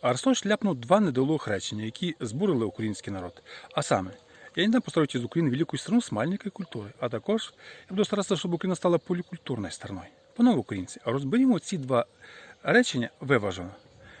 Арсточ ляпнув два недолугих речення, які збурили український народ. А саме, я не дам построить из України великую страну с маленькой культурою, а також я буду старатися, щоб Україна стала полікультурною страною. Панове українці, розберімо ці два речення виважено.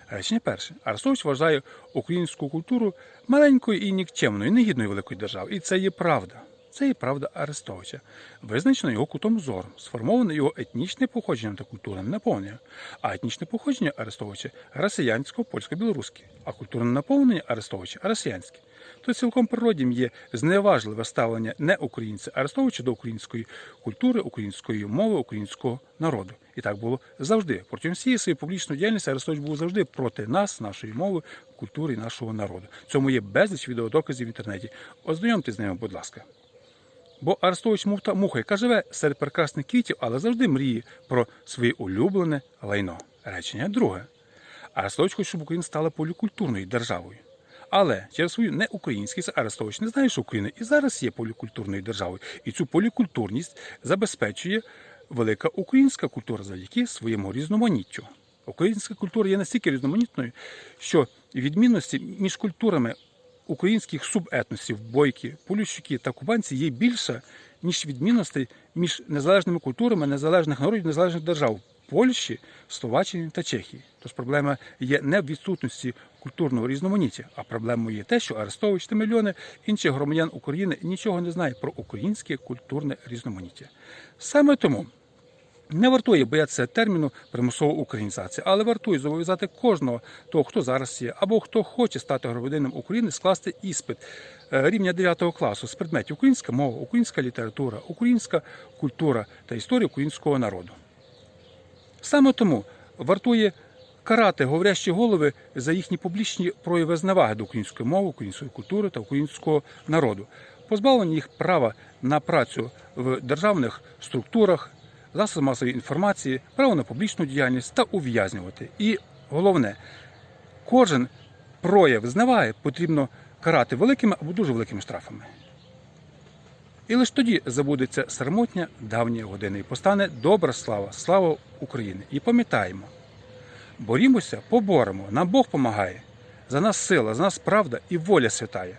Речення перше. Арестович вважає українську культуру маленькою і нікчемною, негідною великої держави. І це є правда. Це є правда Арестовича, визначено його кутом зору, сформоване його етнічне походження та культурне наповнення. А етнічне походження Арестовича росіянського, польсько-білоруське, а культурне наповнення Арестовича росіянське. То цілком природнім є зневажливе ставлення не українця Арестовича до української культури, української мови, українського народу. І так було завжди. Протягом всієї своєї публічної діяльності Арестович був завжди проти нас, нашої мови, культури і нашого народу. Цьому є безліч відеодоказів в інтернеті. Ознайомтесь з ними, будь ласка. Бо Арестович мов та муха, яка живе серед прекрасних квітів, але завжди мріє про своє улюблене лайно. Речення друге. Арестович хоче, щоб Україна стала полікультурною державою. Але через свою неукраїнськість Арестович не знає, що Україна і зараз є полікультурною державою. І цю полікультурність забезпечує велика українська культура завдяки своєму різноманіттю. Українська культура є настільки різноманітною, що відмінності між культурами українських субетносів бойки, полющики та кубанці є більше, ніж відмінностей між незалежними культурами незалежних народів, незалежних держав Польщі, Словаччини та Чехії. Тож проблема є не в відсутності культурного різноманіття, а проблемою є те, що Арестович та мільйони інших громадян України нічого не знають про українське культурне різноманіття. Саме тому. Не вартує боятися терміну примусова українізація, але вартує зобов'язати кожного того, хто зараз є, або хто хоче стати громадянином України, скласти іспит. Е, рівня 9 класу з предметів. Українська мова, українська література, українська культура та історія українського народу. Саме тому вартує карати говорящі голови за їхні публічні прояви зневаги до української мови, української культури та українського народу, позбавлення їх права на працю в державних структурах, засобах масової інформації, право на публічну діяльність та ув'язнювати. І головне, кожен прояв зневаги потрібно карати великими або дуже великими штрафами. І лише тоді забудеться сармотня давня година і постане добра слава, слава України. І пам'ятаємо, борімося, поборемо, нам Бог помагає. За нас сила, за нас правда і воля святая.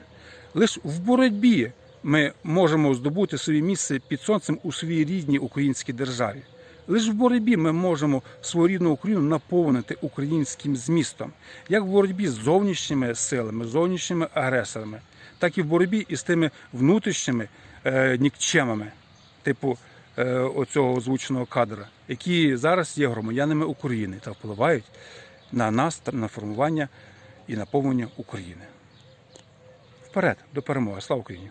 Лише в боротьбі ми можемо здобути собі місце під сонцем у своїй рідній українській державі. Лише в боротьбі ми можемо свою рідну Україну наповнити українським змістом, як в боротьбі з зовнішніми силами, зовнішніми агресорами, так і в боротьбі із тими внутрішніми е, нікчемами, типу е, оцього озвученого кадра, які зараз є громадянами України та впливають на нас на формування і наповнення України. Вперед до перемоги! Слава Україні!